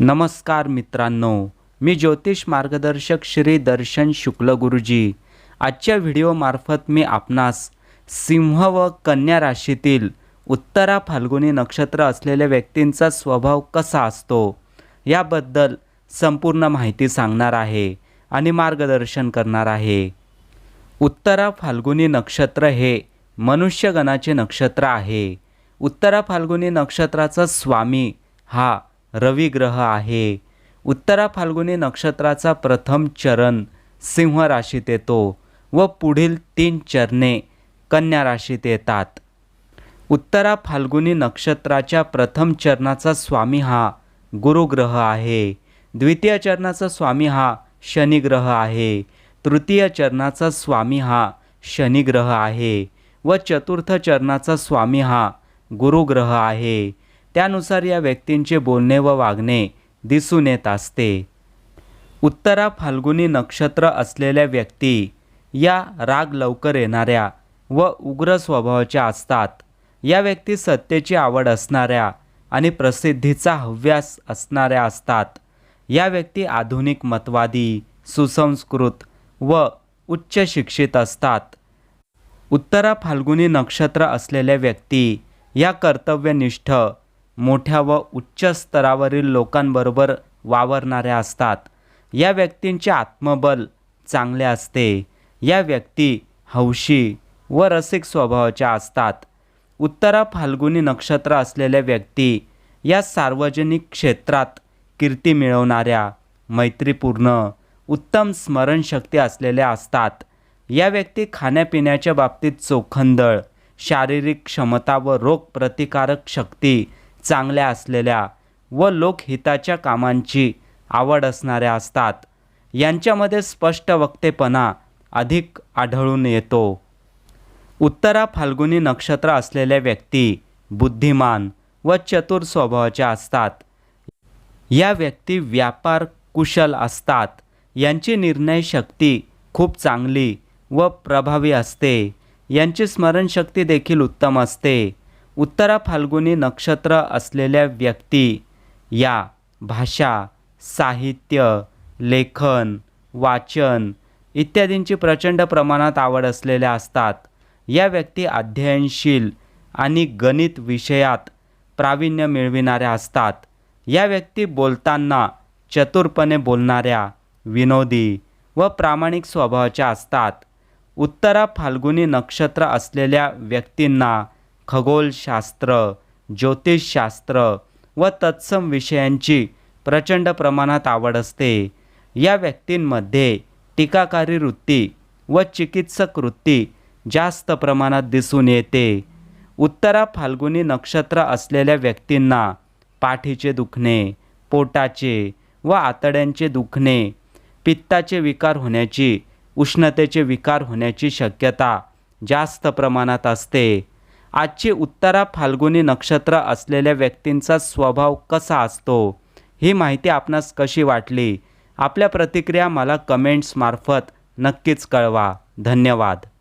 नमस्कार मित्रांनो मी ज्योतिष मार्गदर्शक श्री दर्शन शुक्ल गुरुजी. आजच्या व्हिडिओमार्फत मी आपणास सिंह व कन्या राशीतील उत्तरा फाल्गुनी नक्षत्र असलेल्या व्यक्तींचा स्वभाव कसा असतो याबद्दल संपूर्ण माहिती सांगणार आहे आणि मार्गदर्शन करणार आहे. उत्तरा फाल्गुनी नक्षत्र हे मनुष्यगणाचे नक्षत्र आहे. उत्तरा फाल्गुनी नक्षत्राचा स्वामी हा रवी ग्रह आहे. उत्तरा फाल्गुनी नक्षत्राचा प्रथम चरण सिंह राशीत येतो व पुढील तीन चरणे कन्या राशीत येतात. उत्तरा फाल्गुनी नक्षत्राच्या प्रथम चरणाचा स्वामी हा गुरुग्रह आहे. द्वितीय चरणाचा स्वामी हा शनिग्रह आहे. तृतीय चरणाचा स्वामी हा शनिग्रह आहे. व चतुर्थ चरणाचा स्वामी हा गुरुग्रह आहे. त्यानुसार या व्यक्तींचे बोलणे व वागणे दिसून येत असते. उत्तरा फाल्गुनी नक्षत्र असलेल्या व्यक्ती या राग लवकर येणाऱ्या व उग्र स्वभावाच्या असतात. या व्यक्ती सत्तेची आवड असणाऱ्या आणि प्रसिद्धीचा हव्यास असणाऱ्या असतात. या व्यक्ती आधुनिक मतवादी सुसंस्कृत व उच्च शिक्षित असतात. उत्तरा फाल्गुनी नक्षत्र असलेल्या व्यक्ती या कर्तव्यनिष्ठ मोठ्या व उच्च स्तरावरील लोकांबरोबर वावरणाऱ्या असतात. या व्यक्तींचे आत्मबल चांगले असते. या व्यक्ती हौशी व रसिक स्वभावाच्या असतात. उत्तरा फाल्गुनी नक्षत्र असलेल्या व्यक्ती या सार्वजनिक क्षेत्रात कीर्ती मिळवणाऱ्या मैत्रीपूर्ण उत्तम स्मरणशक्ती असलेल्या असतात. या व्यक्ती खाण्यापिण्याच्या बाबतीत चोखंदळ शारीरिक क्षमता व रोगप्रतिकारक शक्ती चांगल्या असलेल्या व लोकहिताच्या कामांची आवड असणाऱ्या असतात. यांच्यामध्ये स्पष्ट वक्तेपणा अधिक आढळून येतो. उत्तरा फाल्गुनी नक्षत्र असलेल्या व्यक्ती बुद्धिमान व चतुर स्वभावाच्या असतात. या व्यक्ती व्यापार कुशल असतात. यांची निर्णय शक्ती खूप चांगली व प्रभावी असते. यांची स्मरणशक्ती देखील उत्तम असते. उत्तरा फाल्गुनी नक्षत्र असलेल्या व्यक्ती या भाषा साहित्य लेखन वाचन इत्यादींची प्रचंड प्रमाणात आवड असलेल्या असतात. या व्यक्ती अध्ययनशील आणि गणित विषयात प्रावीण्य मिळविणाऱ्या असतात. या व्यक्ती बोलताना चतुरपणे बोलणाऱ्या विनोदी व प्रामाणिक स्वभावाच्या असतात. उत्तरा फाल्गुनी नक्षत्र असलेल्या व्यक्तींना खगोलशास्त्र ज्योतिषशास्त्र व तत्सम विषयांची प्रचंड प्रमाणात आवड असते. या व्यक्तींमध्ये टीकाकारी वृत्ती व चिकित्सक वृत्ती जास्त प्रमाणात दिसून येते. उत्तरा फाल्गुनी नक्षत्र असलेल्या व्यक्तींना पाठीचे दुखणे पोटाचे व आतड्यांचे दुखणे पित्ताचे विकार होण्याची उष्णतेचे विकार होण्याची शक्यता जास्त प्रमाणात असते. आजची उत्तरा फाल्गुनी नक्षत्र असलेल्या व्यक्तींचा स्वभाव कसा असतो? ही माहिती आपणास कशी वाटली? आपल्या प्रतिक्रिया मला कमेंट्समार्फत नक्कीच कळवा. धन्यवाद.